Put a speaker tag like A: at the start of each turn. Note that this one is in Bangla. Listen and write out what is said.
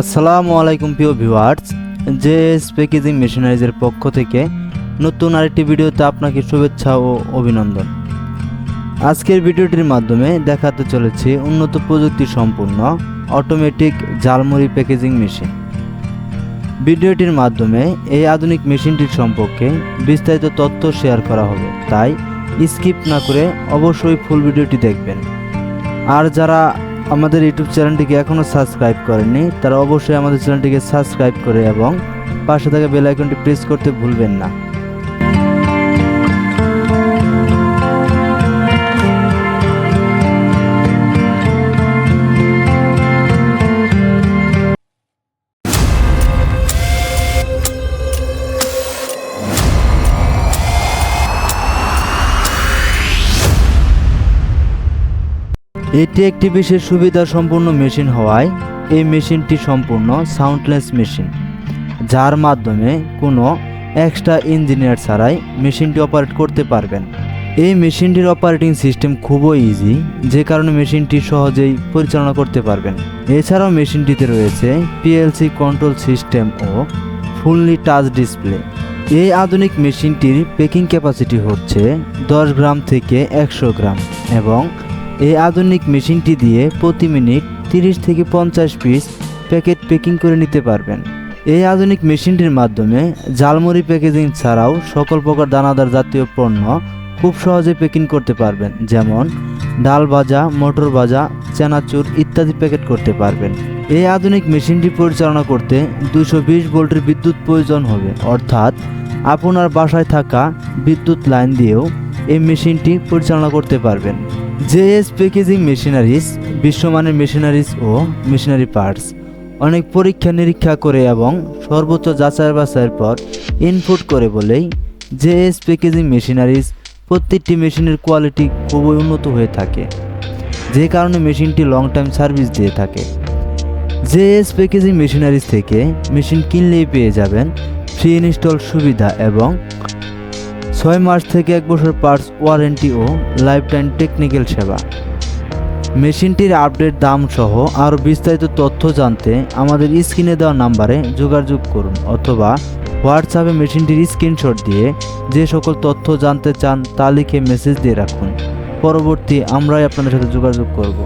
A: আসসালামু আলাইকুম প্রিয় ভিউয়ার্স, জে এস প্যাকেজিং মেশিনারিজের পক্ষ থেকে নতুন আরেকটি ভিডিওতে আপনাকে শুভেচ্ছা ও অভিনন্দন। আজকের ভিডিওটির মাধ্যমে দেখাতে চলেছি উন্নত প্রযুক্তি সম্পূর্ণ অটোমেটিক জালমুড়ি প্যাকেজিং মেশিন। ভিডিওটির মাধ্যমে এই আধুনিক মেশিনটির সম্পর্কে বিস্তারিত তথ্য শেয়ার করা হবে, তাই স্কিপ না করে অবশ্যই ফুল ভিডিওটি দেখবেন। আর যারা আমাদের ইউটিউব চ্যানেলটিকে এখনও সাবস্ক্রাইব করেননি, তারা অবশ্যই আমাদের চ্যানেলটিকে সাবস্ক্রাইব করে এবং পাশে থাকা বেল আইকনটি প্রেস করতে ভুলবেন না। এটি একটি বিশেষ সুবিধা সম্পূর্ণ মেশিন হওয়ায় এই মেশিনটি সম্পূর্ণ সাউন্ডলেস মেশিন, যার মাধ্যমে কোনো এক্সট্রা ইঞ্জিনিয়ার ছাড়াই মেশিনটি অপারেট করতে পারবেন। এই মেশিনটির অপারেটিং সিস্টেম খুবই ইজি যে কারণে মেশিনটি সহজেই পরিচালনা করতে পারবেন। এছাড়াও মেশিনটিতে রয়েছে পিএলসি কন্ট্রোল সিস্টেম ও ফুললি টাচ ডিসপ্লে এই আধুনিক মেশিনটির পেকিং ক্যাপাসিটি হচ্ছে দশ গ্রাম থেকে একশো গ্রাম এবং এই আধুনিক মেশিনটি দিয়ে প্রতি মিনিট তিরিশ থেকে পঞ্চাশ পিস প্যাকেট পেকিং করে নিতে পারবেন। এই আধুনিক মেশিনটির মাধ্যমে ঝালমুড়ি প্যাকেজিং ছাড়াও সকল প্রকার দানাদার জাতীয় পণ্য খুব সহজে পেকিং করতে পারবেন। যেমন ডাল ভাজা, মটর ভাজা, চানাচুর ইত্যাদি প্যাকেট করতে পারবেন। এই আধুনিক মেশিনটি পরিচালনা করতে দুশো বিশ ভোল্টের বিদ্যুৎ প্রয়োজন হবে। অর্থাৎ আপনার বাসায় থাকা বিদ্যুৎ লাইন দিয়েও এই মেশিনটি পরিচালনা করতে পারবেন। জেএস প্যাকেজিং মেশিনারিজ, বিশ্বমানের মেশিনারিজ ও মেশিনারি পার্টস। অনেক পরীক্ষা নিরীক্ষা করে এবং সর্বোচ্চ যাচাই বাছাইয়ের পর ইনপুট করে বলেই জেএস প্যাকেজিং মেশিনারিজ প্রত্যেকটি মেশিনের কোয়ালিটি খুবই উন্নত হয়ে থাকে। যে কারণে মেশিনটি লং টাইম সার্ভিস দিয়ে থাকে। জেএস প্যাকেজিং মেশিনারিজ থেকে মেশিন কিনলেই পেয়ে যাবেন ফ্রি ইনস্টল সুবিধা এবং ছয় মাস থেকে এক বছর পার্টস ওয়ারেন্টি ও লাইফ টাইম টেকনিক্যাল সেবা। মেশিনটির আপডেট দাম সহ আরও বিস্তারিত তথ্য জানতে আমাদের স্ক্রিনে দেওয়া নাম্বারে যোগাযোগ করুন অথবা হোয়াটসঅ্যাপে মেশিনটির স্ক্রিনশট দিয়ে যে সকল তথ্য জানতে চান তা লিখে মেসেজ দিয়ে রাখুন। পরবর্তী আমরাই আপনাদের সাথে যোগাযোগ করব।